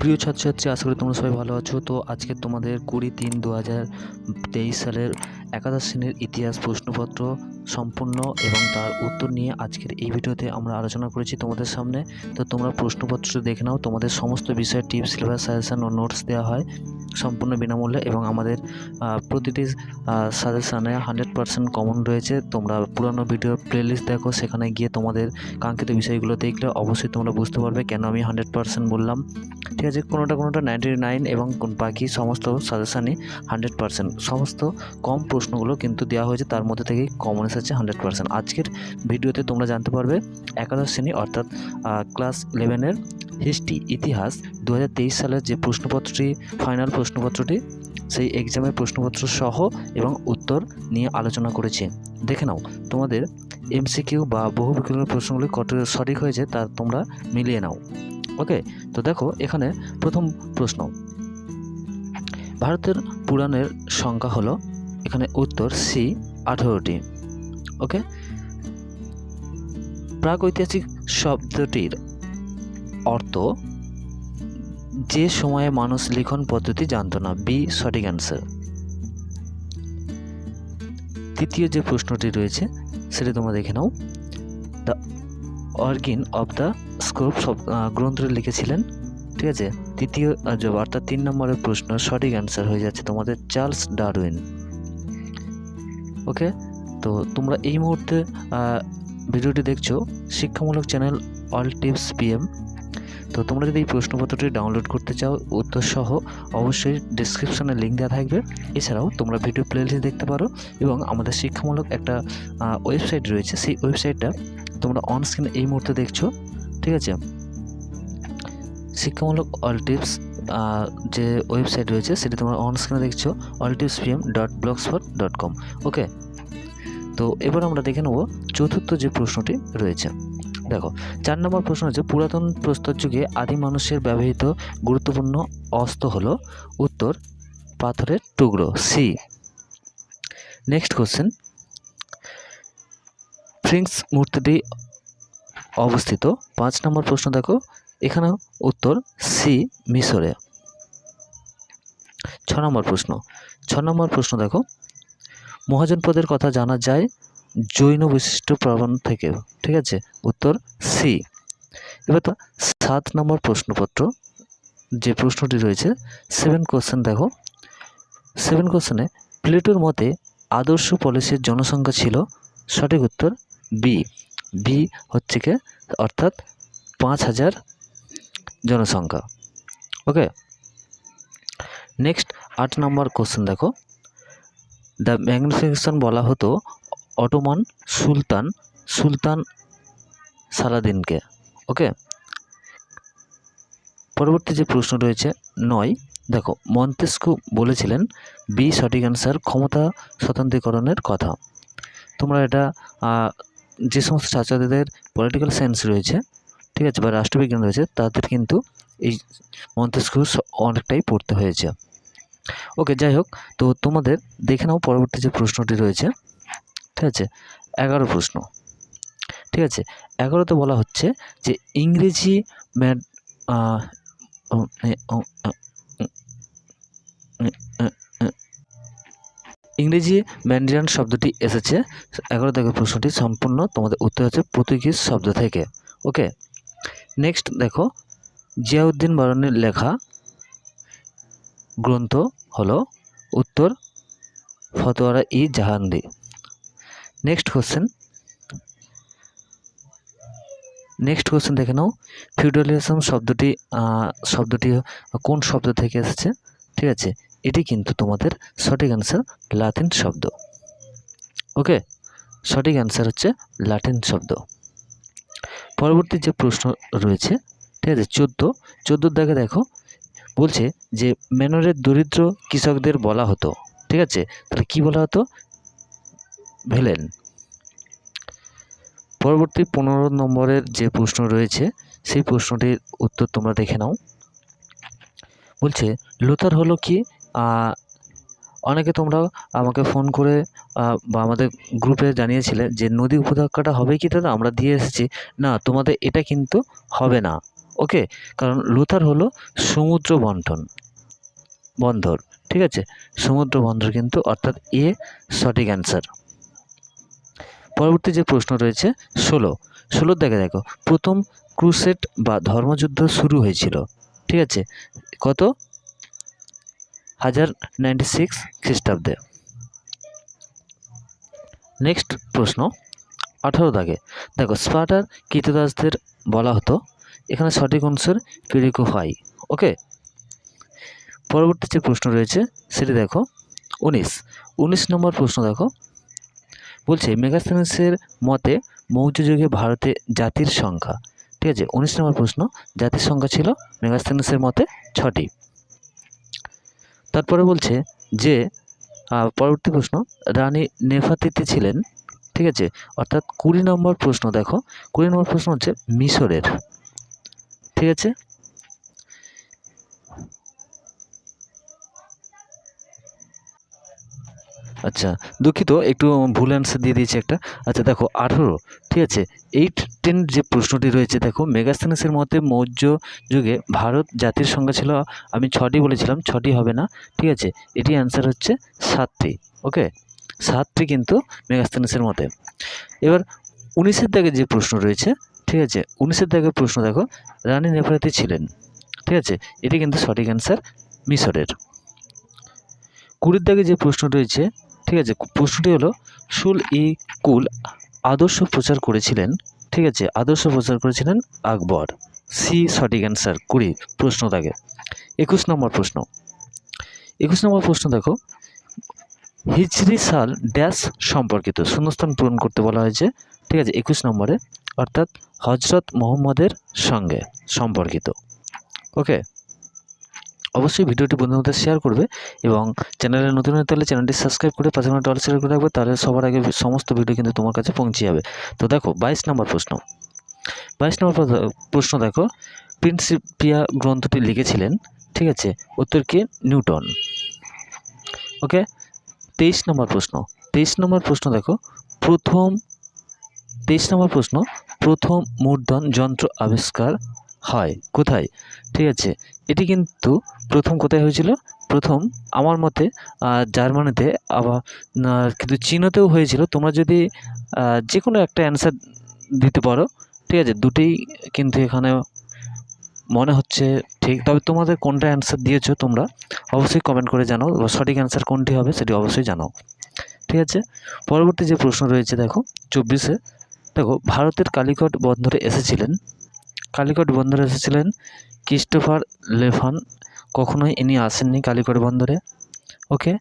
প্রিয় ছাত্রছাত্রী, আশা করি তোমরা সবাই ভালো আছো। তো আজকে তোমাদের কুড়ি তিন দু হাজার তেইশ সালের একাদশ শ্রেণির ইতিহাস প্রশ্নপত্র সম্পূর্ণ এবং তার উত্তর নিয়ে আজকের এই ভিডিওতে আমরা আলোচনা করেছি তোমাদের সামনে। তো তোমরা প্রশ্নপত্রটি দেখে নাও। তোমাদের সমস্ত বিষয়ের টিপস সিলেবাস সাজেশন ও নোটস দেওয়া হয় সম্পূর্ণ বিনামূল্যে এবং আমাদের প্রতিটি সাজেশানে হান্ড্রেড পার্সেন্ট কমন রয়েছে। তোমরা পুরনো ভিডিও প্লেলিস্ট দেখো, সেখানে গিয়ে তোমাদের কাঙ্ক্ষিত বিষয়গুলো দেখলে অবশ্যই তোমরা বুঝতে পারবে কেন আমি হান্ড্রেড পার্সেন্ট বললাম। ঠিক আছে, কোনোটা কোনোটা নাইনটি নাইন এবং কোন- বাকি সমস্ত সাজেশানই হান্ড্রেড পার্সেন্ট সমস্ত কম প্রশ্নগুলো কিন্তু দেওয়া হয়েছে, তার মধ্যে থেকেই কমন এসেছে হান্ড্রেড পার্সেন্ট। আজকের ভিডিওতে তোমরা জানতে পারবে একাদশ শ্রেণি অর্থাৎ ক্লাস ইলেভেনের হিস্ট্রি, ইতিহাস দু হাজার তেইশ সালের যে প্রশ্নপত্রটি, ফাইনাল প্রশ্নপত্রটি, সেই এক্সামের প্রশ্নপত্র সহ এবং উত্তর নিয়ে আলোচনা করেছি। দেখে নাও, তোমাদের এমসিকিউ বা বহু বিকল্পের প্রশ্নগুলি কত সঠিক হয়েছে তা তোমরা মিলিয়ে নাও। ওকে, তো দেখো, এখানে প্রথম প্রশ্ন। ভারতের পুরাণের সংখ্যা হলো, এখানে উত্তর সি আঠেরোটি। ওকে? প্রাগৈতিহাসিক শব্দটির অর্থ, যে সময়ে মানুষ লিখন পদ্ধতি জানতো না, বি সঠিক অ্যান্সার। তৃতীয় যে প্রশ্নটি রয়েছে, সেটা তোমরা দেখে নাও। দ্য অর্গিন অফ দ্য স্ক্রোপ সব গ্রন্থটি লিখেছিলেন, ঠিক আছে? তৃতীয় অর্থাৎ তিন নম্বরের প্রশ্ন সঠিক অ্যান্সার হয়ে যাচ্ছে তোমাদের চার্লস ডারউইন। ওকে? তো তোমরা এই মুহূর্তে ভিডিওটি দেখছ শিক্ষামূলক চ্যানেল অল টিপস পিএম। তো তোমরা যদি এই প্রশ্নপত্রটি ডাউনলোড করতে চাও উত্তর সহ অবশ্যই ডিসক্রিপশনে লিঙ্ক দেওয়া থাকবে। এছাড়াও তোমরা ভিডিও প্লেলিস্ট দেখতে পারো এবং আমাদের শিক্ষামূলক একটা ওয়েবসাইট রয়েছে। সেই ওয়েবসাইটটা তোমরা অন স্ক্রিনে এই মুহূর্তে দেখছ। ঠিক আছে? শিক্ষামূলক অল টিপস যে ওয়েবসাইট রয়েছে সেটি তোমরা অন স্ক্রিনে দেখছ all tips PM dot blogspot dot com okay তো এবার আমরা দেখে নেব চতুর্থ যে প্রশ্নটি রয়েছে। দেখো, চার নম্বর প্রশ্ন হচ্ছে, পুরাতন প্রস্তর যুগে আদি মানুষের ব্যবহৃত গুরুত্বপূর্ণ অস্ত্র হলো উত্তর পাথরের টুকরো সি নেক্সট কোশ্চেন ফ্রিংস মূর্তিটি অবস্থিত। পাঁচ নম্বর প্রশ্ন দেখো এখানে উত্তর সি মিশরে। ছ নম্বর প্রশ্ন। ছ নম্বর প্রশ্ন দেখো মহাজনপদের কথা জানা যায় জৈন বিশিষ্ট প্রবণ থেকে। ঠিক আছে? উত্তর সি। এবার তো সাত নম্বর প্রশ্নপত্র। যে প্রশ্নটি রয়েছে সেভেন কোশ্চেন দেখো। সেভেন কোশ্চেনে প্লেটোর মতে আদর্শ পলিসির জনসংখ্যা ছিল সঠিক উত্তর বি বি হচ্ছে কি? অর্থাৎ পাঁচ হাজার জনসংখ্যা। ওকে নেক্সট আট নম্বর কোশ্চেন দেখো। দ্য ম্যাগনিফিকেশন বলা হতো অটোমান সুলতান সুলতান সালাদিনকে। ওকে? পরবর্তী যে প্রশ্ন রয়েছে, নয়। দেখো, মন্তেস্কু বলেছিলেন, বি সঠিক অ্যান্সার ক্ষমতা স্বতন্ত্রীকরণের কথা। তোমরা এটা যে সমস্ত ছাত্রছাত্রীদের পলিটিক্যাল সায়েন্স রয়েছে, ঠিক আছে, বা রাষ্ট্রবিজ্ঞান রয়েছে, তাদের কিন্তু এই মন্তেস্কু অনেকটাই পড়তে হয়েছে। ওকে, যাই হোক, তো তোমাদের দেখে নাও পরবর্তী যে প্রশ্নটি রয়েছে। ঠিক আছে? এগারো প্রশ্ন। ঠিক আছে? এগারোতে বলা হচ্ছে যে ইংরেজি ম্যাড। ইংরেজি ম্যান্ডারিয়ান শব্দটি এসেছে। এগারো থেকে প্রশ্নটি সম্পূর্ণ তোমাদের উত্তর হচ্ছে পর্তুগিজ শব্দ থেকে। ওকে? নেক্সট দেখো, জিয়াউদ্দিন বারনের লেখা গ্রন্থ হলো উত্তর ফতোয়ারা ই জাহান্দি নেক্সট কোশ্চেন নেক্সট কোশ্চেন দেখে নাও। ফিউডালিজম শব্দটি শব্দটি কোন শব্দ থেকে এসেছে? ঠিক আছে, এটি কিন্তু তোমাদের সঠিক অ্যান্সার লাতিন শব্দ। ওকে সঠিক অ্যান্সার হচ্ছে লাতিন শব্দ। পরবর্তী যে প্রশ্ন রয়েছে, ঠিক আছে, চোদ্দ। চোদ্দোর দাগে দেখো বলছে যে মেনরের দরিদ্র কৃষকদের বলা হতো। ঠিক আছে? তাহলে কি বলা হতো? ভেলেন। পরবর্তী পনেরো নম্বরের যে প্রশ্ন রয়েছে, সেই প্রশ্নটির উত্তর তোমরা দেখে নাও। বলছে লুথার হলো কি? অনেকে তোমরা আমাকে ফোন করে বা আমাদের গ্রুপে জানিয়েছিলে যে, নদী উপত্যকাটা হবে কি দাদা? আমরা দিয়ে এসেছি। না, তোমাদের এটা কিন্তু হবে না। ওকে কারণ লুথার হলো সমুদ্র বন্টন, বন্দর, ঠিক আছে? সমুদ্র বন্দর কিন্তু অর্থাৎ এ সঠিক অ্যান্সার পরবর্তী যে প্রশ্ন রয়েছে, ষোলো। ষোলোর দেখে দেখো, প্রথম ক্রুসেট বা ধর্মযুদ্ধ শুরু হয়েছিল, ঠিক আছে? কত? হাজার নাইনটি সিক্স খ্রিস্টাব্দে। নেক্সট প্রশ্ন, আঠারো দাগে। দেখো, স্পার্টার কীতদাসদের বলা হতো এখানে সঠিক অংশের পিরিকোফাই ওকে পরবর্তী যে প্রশ্ন রয়েছে, সেটি দেখো। উনিশ। উনিশ নম্বর প্রশ্ন দেখো। বলছে মেগাস্থানিসের মতে মৌর্য যুগে ভারতে জাতির সংখ্যা। ঠিক আছে? উনিশ নম্বর প্রশ্ন। জাতির সংখ্যা ছিল মেগাস্থানিসের মতে ছটি। তারপরে বলছে যে পরবর্তী প্রশ্ন। রানী নেফাতিতে ছিলেন। ঠিক আছে? অর্থাৎ কুড়ি নম্বর প্রশ্ন দেখো। কুড়ি নম্বর প্রশ্ন হচ্ছে মিশরের। ঠিক আছে? আচ্ছা দুঃখিত, একটু ভুল অ্যান্সার দিয়ে দিয়েছি একটা। আচ্ছা দেখো, আঠেরো, ঠিক আছে? এইট টেন যে প্রশ্নটি রয়েছে, দেখো মেগাস্থানিসের মতে মৌর্য যুগে ভারত জাতির সংখ্যা ছিল, আমি ছটি বলেছিলাম, ছটি হবে না, ঠিক আছে? এটি অ্যান্সার হচ্ছে সাতটি ওকে সাতটি কিন্তু মেগাস্থানিসের মতে। এবার উনিশের দাগে যে প্রশ্ন রয়েছে ঠিক আছে? উনিশের দাগের প্রশ্ন দেখো। রানী নেফারাতি ছিলেন। ঠিক আছে? এটি কিন্তু সঠিক অ্যান্সার মিশরের। কুড়ির দাগে যে প্রশ্ন রয়েছে, ঠিক আছে? প্রশ্নটি হলো সুল ই কুল আদর্শ প্রচার করেছিলেন, ঠিক আছে? আদর্শ প্রচার করেছিলেন আকবর। সি সঠিক অ্যান্সার কুড়ি, প্রশ্ন দাগে একুশ নম্বর প্রশ্ন। একুশ নম্বর প্রশ্ন দেখো। হিজরি সাল ড্যাশ সম্পর্কিত, শূন্যস্থান পূরণ করতে বলা হয়েছে। ঠিক আছে, একুশ নম্বরে, অর্থাৎ হজরত মোহাম্মদের সঙ্গে সম্পর্কিত। ওকে? অবশ্যই ভিডিওটি বন্ধুদের মধ্যে শেয়ার করবে এবং চ্যানেলে নতুন হতে হলে চ্যানেলটি সাবস্ক্রাইব করে পাশে কোনো টল শেয়ার করে রাখবে, তাহলে সবার আগে সমস্ত ভিডিও কিন্তু তোমার কাছে পৌঁছে যাবে। তো দেখো, বাইশ নম্বর প্রশ্ন। বাইশ নম্বর প্রশ্ন দেখো, প্রিন্সিপিয়া গ্রন্থটি লিখেছিলেন, ঠিক আছে, উত্তর কি? নিউটন। ওকে? তেইশ নম্বর প্রশ্ন। তেইশ নম্বর প্রশ্ন দেখো, প্রথম তেইশ নম্বর প্রশ্ন, প্রথম মূর্ধন যন্ত্র আবিষ্কার হয় কোথায়? ঠিক আছে, এটি কিন্তু প্রথম কোথায় হয়েছিল? প্রথম আমার মতে জার্মানিতে আবার কিন্তু চীনতেও হয়েছিল। তোমরা যদি যে কোনো একটা অ্যান্সার দিতে পারো, ঠিক আছে, দুটোই কিন্তু এখানে মনে হচ্ছে ঠিক। তবে তোমাদের কোনটা অ্যান্সার দিয়েছ তোমরা, অবশ্যই কমেন্ট করে জানাও, বা সঠিক অ্যান্সার কোনটি হবে সেটি অবশ্যই জানাও। ঠিক আছে, পরবর্তী যে প্রশ্ন রয়েছে দেখো, চব্বিশে দেখো, ভারতের কালিকট বন্দরে এসেছিলেন। কালিকট বন্দরে এসেছিলেন ক্রিস্টোফার লেফান কখনোই ইনি আসেননি কালিকট বন্দরে, ওকে?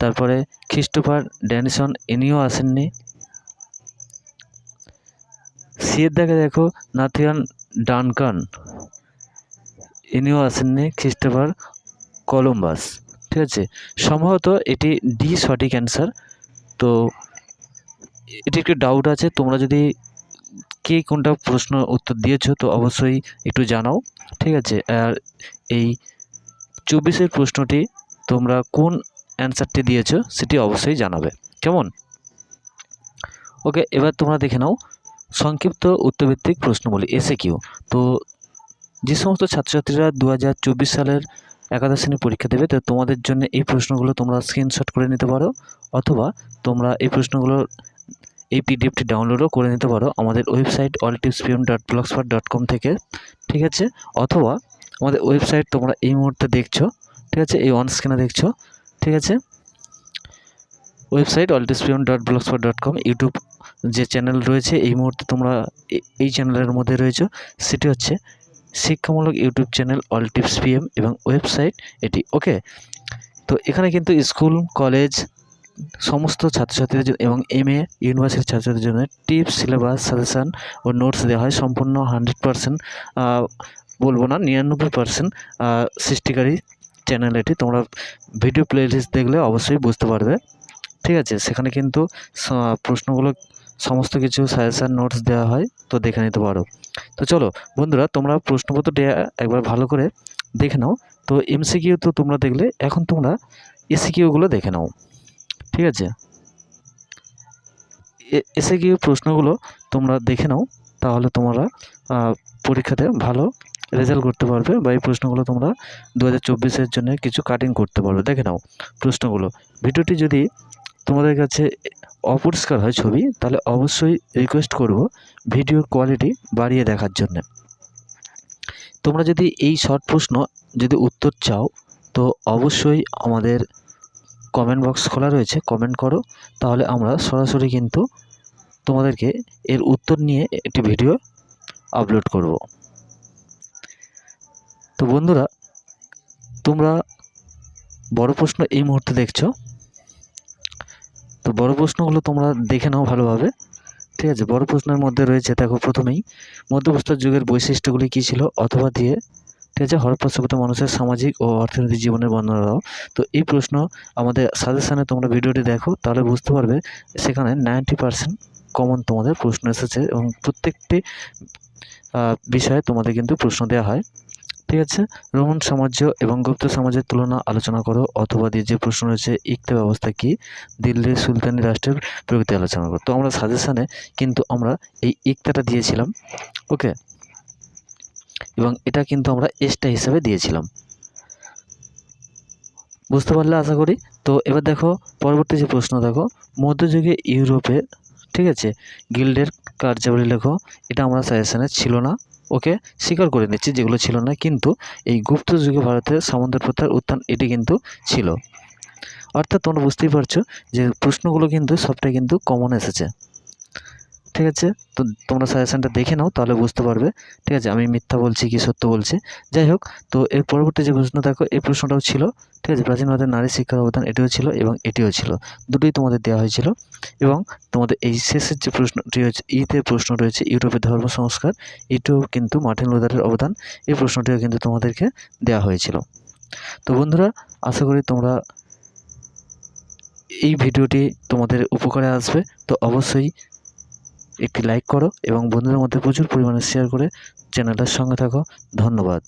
তারপরে ক্রিস্টোফার ড্যানিসন, ইনিও আসেননি। সিয়ের দেখে দেখো, নাথিয়ান ডানকান, ইনিও আসেননি, ক্রিস্টোফার কলম্বাস। ঠিক আছে? সম্ভবত এটি ডি সঠিক অ্যান্সার। তো এটি একটু ডাউট আছে। তোমরা যদি কে কোনটা প্রশ্ন উত্তর দিয়েছ, তো অবশ্যই একটু জানাও। ঠিক আছে? আর এই চব্বিশের প্রশ্নটি তোমরা কোন অ্যান্সারটি দিয়েছ, সেটি অবশ্যই জানাবে। কেমন? ওকে, এবার তোমরা দেখে নাও। সংক্ষিপ্ত উত্তরভিত্তিক প্রশ্নগুলি এসে কিউ তো যে সমস্ত ছাত্রছাত্রীরা দু হাজার চব্বিশ সালের একাদশ শ্রেণি পরীক্ষা দেবে, তো তোমাদের জন্য এই প্রশ্নগুলো তোমরা স্ক্রিনশট করে নিতে পারো, অথবা তোমরা এই প্রশ্নগুলো এই পিডিএফটি ডাউনলোডও করে নিতে পারো আমাদের website all tips PM dot blogspot dot com থেকে, ঠিক আছে? অথবা আমাদের ওয়েবসাইট তোমরা এই মুহূর্তে দেখছ, ঠিক আছে? এই অন স্ক্রিনে দেখছ, ঠিক আছে? Website all tips PM dot blogspot dot com YouTube যে চ্যানেল রয়েছে, এই মুহূর্তে তোমরা এই চ্যানেলের মধ্যে রয়েছে, সেটি হচ্ছে শিক্ষামূলক YouTube channel all tips PM এবং ওয়েবসাইট এটি ওকে তো এখানে কিন্তু স্কুল কলেজ সমস্ত ছাত্রছাত্রীদের এবং এম এ ইউনিভার্সিটির ছাত্রছাত্রীদের জন্য টিপস সিলেবাস সাজেশান ও নোটস দেওয়া হয়। সম্পূর্ণ হান্ড্রেড পারসেন্ট বলব না, নিরানব্বই পারসেন্ট সৃষ্টিকারী চ্যানেল এটি। তোমরা ভিডিও প্লেলিস্ট দেখলে অবশ্যই বুঝতে পারবে। ঠিক আছে, সেখানে কিন্তু প্রশ্নগুলো সমস্ত কিছু সাজেশান নোটস দেওয়া হয়, তো দেখে নিতে পারো। তো চলো, বন্ধুরা, তোমরা প্রশ্নপত্রটি একবার ভালো করে দেখে নাও। তো এমসিকিউ তো তোমরা দেখলে, এখন তোমরা এসিকিউগুলো দেখে নাও। ঠিক আছে? এসে গিয়ে প্রশ্নগুলো তোমরা দেখে নাও, তাহলে তোমরা পরীক্ষাতে ভালো রেজাল্ট করতে পারবে বা এই প্রশ্নগুলো তোমরা দু হাজার জন্য কিছু কাটিং করতে পারবে। দেখে নাও প্রশ্নগুলো। ভিডিওটি যদি তোমাদের কাছে অপরিষ্কার হয় ছবি, তাহলে অবশ্যই রিকোয়েস্ট করব ভিডিওর কোয়ালিটি বাড়িয়ে দেখার জন্য। তোমরা যদি এই শর্ট প্রশ্ন যদি উত্তর চাও, তো অবশ্যই আমাদের কমেন্ট বক্স খোলা রয়েছে কমেন্ট করো। তাহলে আমরা সরাসরি কিন্তু তোমাদেরকে এর উত্তর নিয়ে একটি ভিডিও আপলোড করব। তো বন্ধুরা, তোমরা বড় প্রশ্ন এই মুহূর্তে দেখছ। তো বড় প্রশ্নগুলো তোমরা দেখে নাও ভালোভাবে। ঠিক আছে, বড় প্রশ্নের মধ্যে রয়েছে, দেখো প্রথমেই মধ্যপ্রস্তর যুগের বৈশিষ্ট্যগুলি কী ছিল? অথবা দিয়ে ঠিক আছে? হরপ্পা সভ্যতা মানুষের সামাজিক ও অর্থনৈতিক জীবনের বর্ণনা দাও। তো এই প্রশ্ন আমাদের সাজেশানে তোমরা ভিডিওটি দেখো, তাহলে বুঝতে পারবে সেখানে নাইনটি পার্সেন্ট কমন তোমাদের প্রশ্ন এসেছে এবং প্রত্যেকটি বিষয়ে তোমাদের কিন্তু প্রশ্ন দেওয়া হয়। ঠিক আছে? রোমান সাম্রাজ্য এবং গুপ্ত সাম্রাজ্যের তুলনা আলোচনা করো, অথবা দিয়ে যে প্রশ্ন রয়েছে, ইকতা ব্যবস্থা কি? দিল্লির সুলতানি রাষ্ট্রের প্রকৃতি আলোচনা করো। তো আমরা সাজেশানে কিন্তু আমরা এই ইকতাটা দিয়েছিলাম। ওকে এবং এটা কিন্তু আমরা এসটা হিসাবে দিয়েছিলাম। বুঝতে পারলে আশা করি? তো এবার দেখো, পরবর্তী যে প্রশ্ন, দেখো মধ্যযুগে ইউরোপে, ঠিক আছে, গিল্ডের কার্যাবলী লেখো, এটা আমরা সাজেশানে ছিল না, ওকে? স্বীকার করে নিচ্ছি যেগুলো ছিল না, কিন্তু এই গুপ্ত যুগে ভারতের সামন্ত প্রথার উত্থান এটি কিন্তু ছিল। অর্থাৎ তোমরা বুঝতেই পারছ যে প্রশ্নগুলো কিন্তু সবটাই কিন্তু কমন এসেছে। ঠিক আছে? তো তোমরা সাজেশনটা দেখে নাও, তাহলে বুঝতে পারবে। ঠিক আছে? আমি মিথ্যা বলছি কি সত্য বলছি? যাই হোক, তো এর পরবর্তী যে প্রশ্ন দেখো, এই প্রশ্নটাও ছিল, ঠিক আছে? প্রাচীন ভারতের নারী শিক্ষার অবদান এটিও ছিল এবং এটিও ছিল। দুটোই তোমাদের দেওয়া হয়েছিল এবং তোমাদের এই শেষের যে প্রশ্নটি হচ্ছে ইতে প্রশ্ন রয়েছে ইউরোপের ধর্ম সংস্কার, এটিও কিন্তু মার্টিন লুথারের অবদান। এই প্রশ্নটিও কিন্তু তোমাদেরকে দেওয়া হয়েছিল। তো বন্ধুরা, আশা করি তোমরা এই ভিডিওটি তোমাদের উপকারে আসবে। তো অবশ্যই একটি লাইক করো এবং বন্ধুদের মধ্যে প্রচুর পরিমাণে শেয়ার করে চ্যানেলটার সঙ্গে থাকো। ধন্যবাদ।